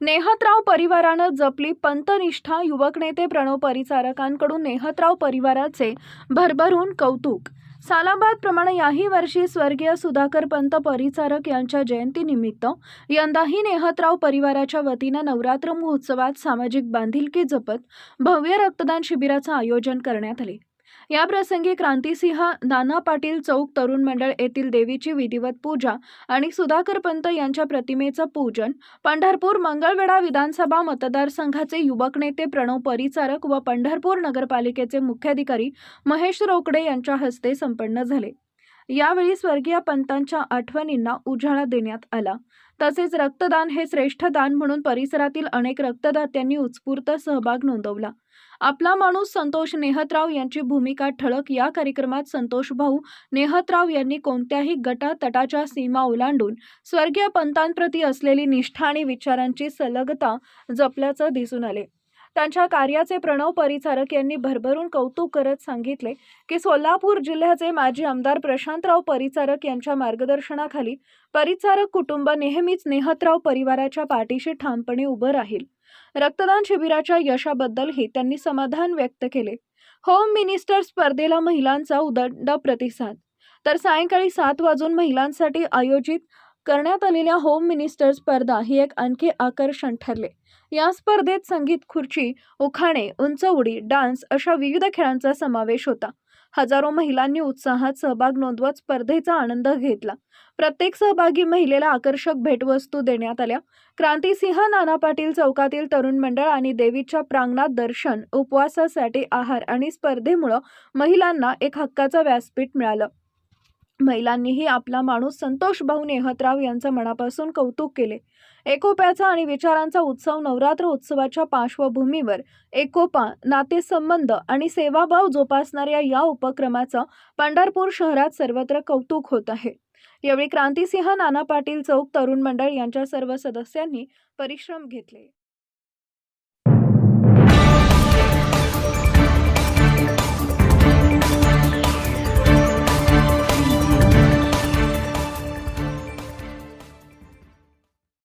नेहतराव परिवारानं जपली पंतनिष्ठा युवक नेते प्रणव परिचारकांकडून नेहतराव परिवाराचे भरभरून कौतुक. सालाबादप्रमाणे याही वर्षी स्वर्गीय सुधाकर पंत परिचारक यांच्या जयंतीनिमित्त यंदाही नेहतराव परिवाराच्या वतीनं नवरात्र महोत्सवात सामाजिक बांधिलकी जपत भव्य रक्तदान शिबिराचं आयोजन करण्यात आले. याप्रसंगी क्रांतिसिंह नाना पाटील चौक तरुण मंडळ येथील देवीची विधिवत पूजा आणि सुधाकर पंत यांच्या प्रतिमेचं पूजन पंढरपूर मंगळवेढा विधानसभा मतदारसंघाचे युवक नेते प्रणव परिचारक व पंढरपूर नगरपालिकेचे मुख्याधिकारी महेश रोकडे यांच्या हस्ते संपन्न झाले. यावेळी स्वर्गीय पंतांच्या आठवणींना उजाळा देण्यात आला. तसेच रक्तदान हे श्रेष्ठ दान म्हणून परिसरातील अनेक रक्तदात्यांनी उत्स्फूर्त सहभाग नोंदवला. आपला माणूस संतोष नेहतराव यांची भूमिका ठळक या कार्यक्रमात संतोष भाऊ नेहतराव यांनी कोणत्याही गटातटाच्या सीमा ओलांडून स्वर्गीय पंतांप्रती असलेली निष्ठा आणि विचारांची सलगता जपल्याचं दिसून आले. त्यांच्या कार्याचे प्रणव परिचारक यांनी भरभरून कौतुक करत सांगितले की सोलापूर जिल्ह्याचे माजी आमदार प्रशांतराव परिचारक यांच्या मार्गदर्शनाखाली परिचारक कुटुंब नेहमीच नेहतराव परिवाराच्या पाठीशी ठामपणे उभं राहील. रक्तदान शिबिराच्या यशाबद्दलही त्यांनी समाधान व्यक्त केले. होम मिनिस्टर स्पर्धेला महिलांचा उदंड प्रतिसाद. तर सायंकाळी सात वाजून महिलांसाठी आयोजित करण्यात आलेल्या होम मिनिस्टर स्पर्धा ही एक आणखी आकर्षण ठरले. या स्पर्धेत संगीत खुर्ची उखाणे उंच उडी डान्स अशा विविध खेळांचा समावेश होता. हजारो महिलांनी उत्साहात सहभाग नोंदवत स्पर्धेचा आनंद घेतला. प्रत्येक सहभागी महिलेला आकर्षक भेटवस्तू देण्यात आल्या. क्रांतिसिंह नाना पाटील चौकातील तरुण मंडळ आणि देवीच्या प्रांगणात दर्शन उपवासासाठी आहार आणि स्पर्धेमुळं महिलांना एक हक्काचं व्यासपीठ मिळालं. महिलांनीही आपला माणूस संतोष भाऊ नेहतराव यांचं मनापासून कौतुक केले. एकोप्याचा आणि विचारांचा उत्सव नवरात्र उत्सवाच्या पार्श्वभूमीवर एकोपा नातेसंबंध आणि सेवाभाव जोपासणाऱ्या या उपक्रमाचं पंढरपूर शहरात सर्वत्र कौतुक होत आहे. यावेळी क्रांतिसिंह नाना पाटील चौक तरुण मंडळ यांच्या सर्व सदस्यांनी परिश्रम घेतले.